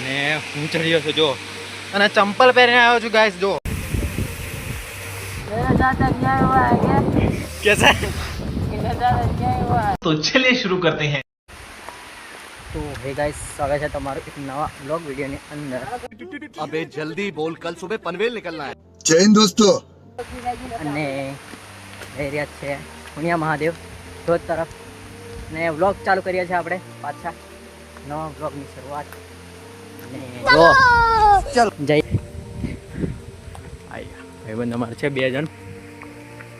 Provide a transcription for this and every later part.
ने હું. ચડ્યો છું જો. અને ચંપલ પહેરીને આવ્યો છું ગાઈસ જો. એ જા તૈયાર હોય કે तो हे गाइस स्वागत है तुम्हारे एक नवा ब्लॉग वीडियो ने अंदर अबे जल्दी बोल कल सुबह पनवेल निकलना है जय हिंद दोस्तों ने एरिया पुनिया महादेव दो तरफ़ ને વ્લોગ ચાલુ કરીએ છીએ આપણે પાછા. નવા વ્લોગની શરૂઆત. ચલો. જય. ભાઈબંધ અમારે છે બે જણ.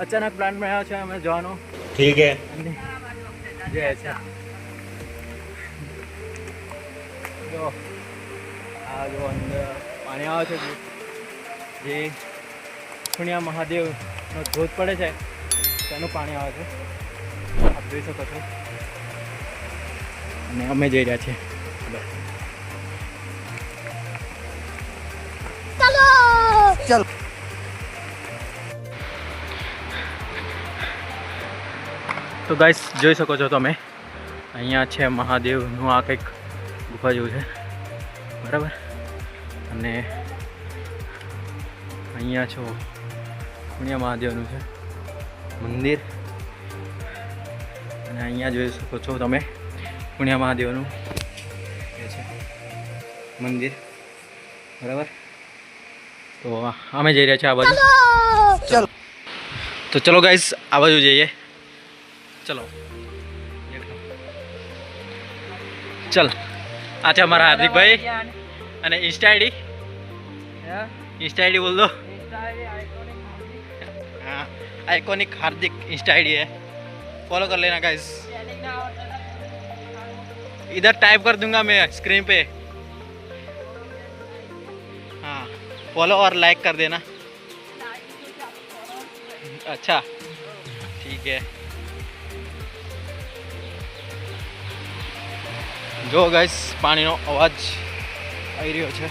અચાનક પ્લાન બનાવ્યો છે અમે જવાનો. ઠીક હે. જય છે. જો આ જો અંદર પાણી આવે છે જે સુણિયા મહાદેવનો ધોધ પડે છે તેનું પાણી આવે છે. જોઈ શકો છો. અને અમે જઈ રહ્યા છીએ. ચાલો! તો ગાઈસ જોઈ શકો છો તમે. અહીંયા છે મહાદેવનું આ કંઈક ગુફા જેવું છે. બરાબર? અને અહીંયા છો પુણ્યા મહાદેવનું છે. મંદિર. અને અહીંયા જોઈ શકો છો તમે પુણ્યા મહાદેવનું મંદિર. બરાબર? તો અમે જઈ રહ્યા છીએ આ બાજુ. તો ચલો ગાઈસ આ બાજુ જઈએ. ચલો. ચલ. આ છે અમારા હાર્દિકભાઈ અને ઇન્સ્ટા આઈડી ઇન્સ્ટા આઈડી બોલ દો. હા આઇકોનિક હાર્દિક ઇન્સ્ટા આઈડી હે फॉलो कर लेना गाइस इधर टाइप कर दूंगा मैं स्क्रीन पे हाँ फॉलो और लाइक कर देना अच्छा ठीक है જો ગાઈસ પાણીનો અવાજ આવી રહ્યો છે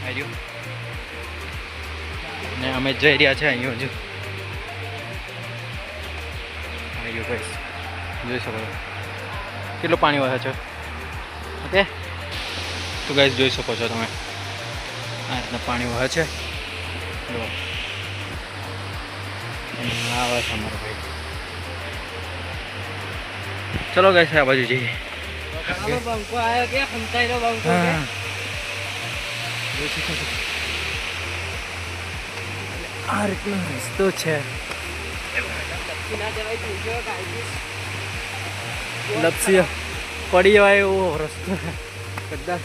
આવી રહ્યો ને અમે જઈ રહ્યા છે અહીં હજુ આવી ગયું ગાઈસ જોઈ શકો કેટલું પાણી વહે છે? ઓકે. તો ગાઈસ જોઈ શકો છો તમે. આ રીતના પાણી વહે છે. જો આવે છે અમારો ભાઈ. ચલો ગાઈસ આ બાજુ જઈએ. બંકો આવ્યો કે? બંકો આ રીતનો રસ્તો છે. લપસી. પડી હોય એવો રસ્તો. કદાચ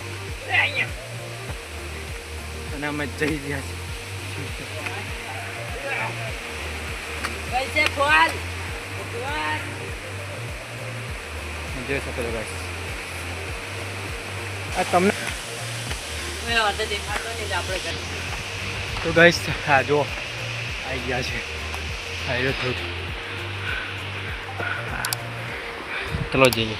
અને અમે જઈ ગયા છે જોઈ શકો છો ગાઈસ આ તમને તો ગાઈસ હા જો આવી ગયા છે. હાઈરો થયું ચલો જઈએ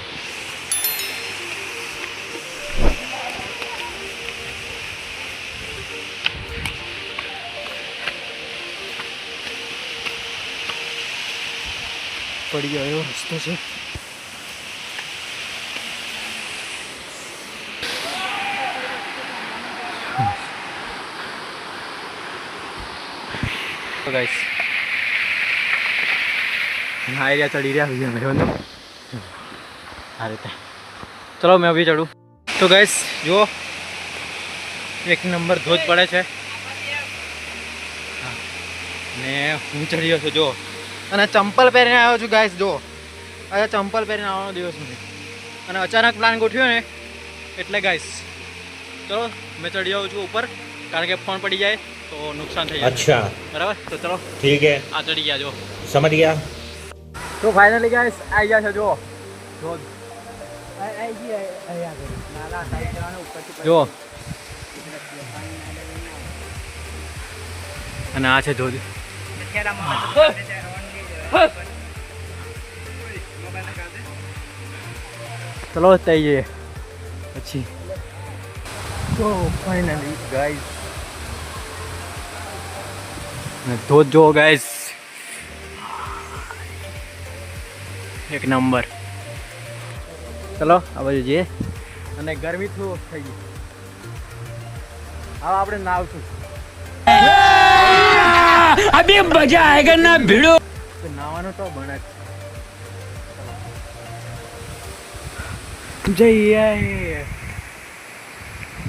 પડી ગયો એવો રસ્તો છે તો ગાઈસ આ એરિયા ચડી રહ્યા વિજય મેં આ રીતે. ચલો મેં બી ચડું તો ગઈશ જુઓ. એક નંબર ધોધ પડે છે. ને હું ચડ્યો છું જુઓ. અને ચંપલ પહેરીને આવ્યો છું ગાઈશ જુઓ. આજે ચંપલ પહેરીને આવવાનો દિવસ નથી. અને અચાનક પ્લાન ગોઠવ્યો ને એટલે ગાઈશ ચલો મેં ચડી જાઉં છું ઉપર કારણ કે ફોન પડી જાય તો નુકસાન થઈ જાય. અચ્છા. બરાબર? તો ચલો. ઠીક હે આ ચડી ગયા જો સમજ ગયા તો ફાઇનલી ગાઈસ આવી ગયા છે જો જો જો અને આ છે ધોધ. ચલો થઈ જઈએ. પછી. તો ફાઇનલી ગાઈસ ધોધ જો ગાઈસ એક નંબર. ચલો આ બાજુ જઈએ. અને ગરમી થોડું થઈ ગઈ. હવે આપણે નાવશું. મજા આયેગા ભીડો? નાવાનો તો ભણક જઈએ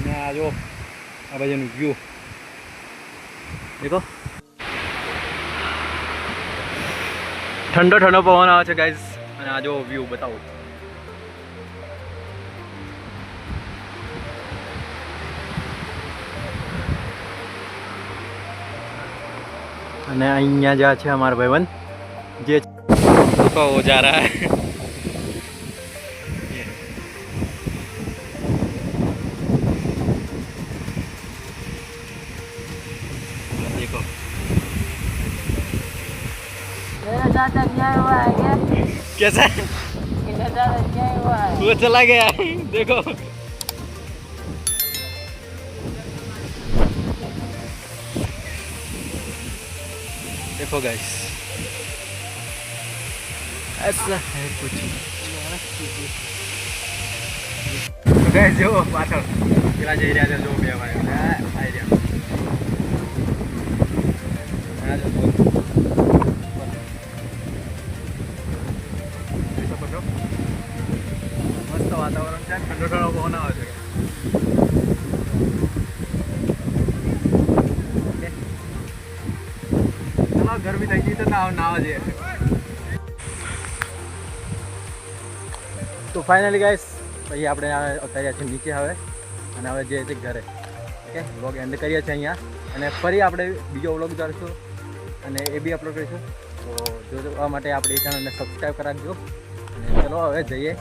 ના જો આ બાજુનું ઠંડો ઠંડો પવન આવે છે ગાઈઝ અને આ જો વ્યૂ બતાવું અને અહીંયા જ્યાં છે અમારા ભાઈબંધ જે તો वो जा रहा है देखो मेरे साथ अन्याय हुआ है क्या कैसा मेरे साथ अन्याय हुआ है वो चला गया देखो देखो गाइस ऐसा है कुछ તો ગાઈસ જો પાછળ પેલા જઈ રહ્યા છે જો બે ભાઈ આ આવી રહ્યા આવે છે ચલો ગરમી થઈ ગઈ તો નાવ નાવ છે. તો ફાઇનલી ગાઈસ પછી આપણે ઉતાર્યા છે નીચે હવે, અને હવે જઈએ છીએ ઘરે. ઓકે વ્લોગ એન્ડ કરીએ છીએ અહીંયા. અને ફરી આપણે બીજો વ્લોગ કરીશું અને એ બી અપલોડ કરીશું. તો જોવા માટે આપણી ચેનલને સબસ્ક્રાઈબ કરાવજો. અને ચલો હવે જઈએ.